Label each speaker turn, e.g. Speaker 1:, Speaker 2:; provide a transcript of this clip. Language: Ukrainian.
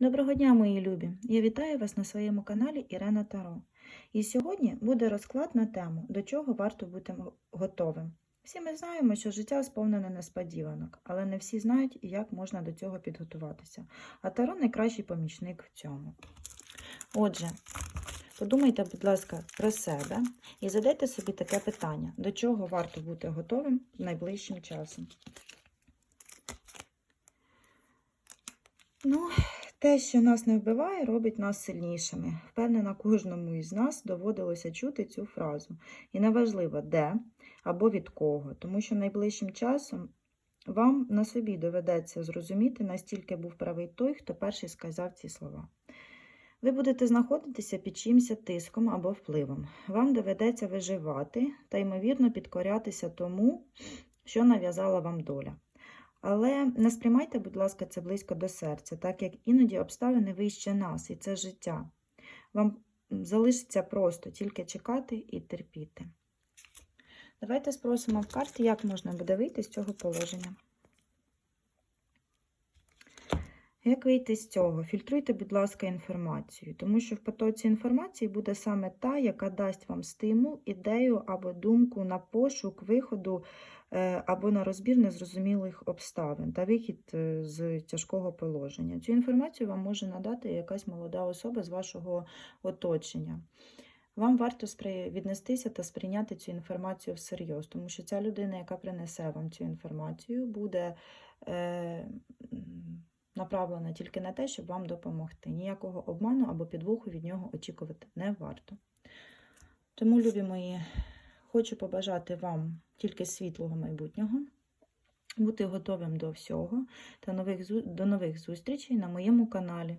Speaker 1: Доброго дня, мої любі! Я вітаю вас на своєму каналі Ірена Таро. І сьогодні буде розклад на тему, до чого варто бути готовим. Всі ми знаємо, що життя сповнене несподіванок, але не всі знають, як можна до цього підготуватися. А Таро найкращий помічник в цьому. Отже, подумайте, будь ласка, про себе і задайте собі таке питання: до чого варто бути готовим найближчим часом. Ну, те, що нас не вбиває, робить нас сильнішими. Впевнена, кожному із нас доводилося чути цю фразу. І неважливо, де або від кого, тому що найближчим часом вам на собі доведеться зрозуміти, настільки був правий той, хто перший сказав ці слова. Ви будете знаходитися під чимся тиском або впливом. Вам доведеться виживати та, ймовірно, підкорятися тому, що нав'язала вам доля. Але не сприймайте, будь ласка, це близько до серця, так як іноді обставини вище нас, і це життя. Вам залишиться просто тільки чекати і терпіти. Давайте спросимо в карті, як можна буде вийти з цього положення. Як вийти з цього? Фільтруйте, будь ласка, інформацію, тому що в потоці інформації буде саме та, яка дасть вам стимул, ідею або думку на пошук виходу е, або на розбір незрозумілих обставин та вихід е, з тяжкого положення. Цю інформацію вам може надати якась молода особа з вашого оточення. Вам варто віднестися та сприйняти цю інформацію всерйоз, тому що ця людина, яка принесе вам цю інформацію, буде е, направлена тільки на те, щоб вам допомогти. Ніякого обману або підвуху від нього очікувати не варто. Тому, любі мої, хочу побажати вам тільки світлого майбутнього, бути готовим до всього та нових, до нових зустрічей на моєму каналі.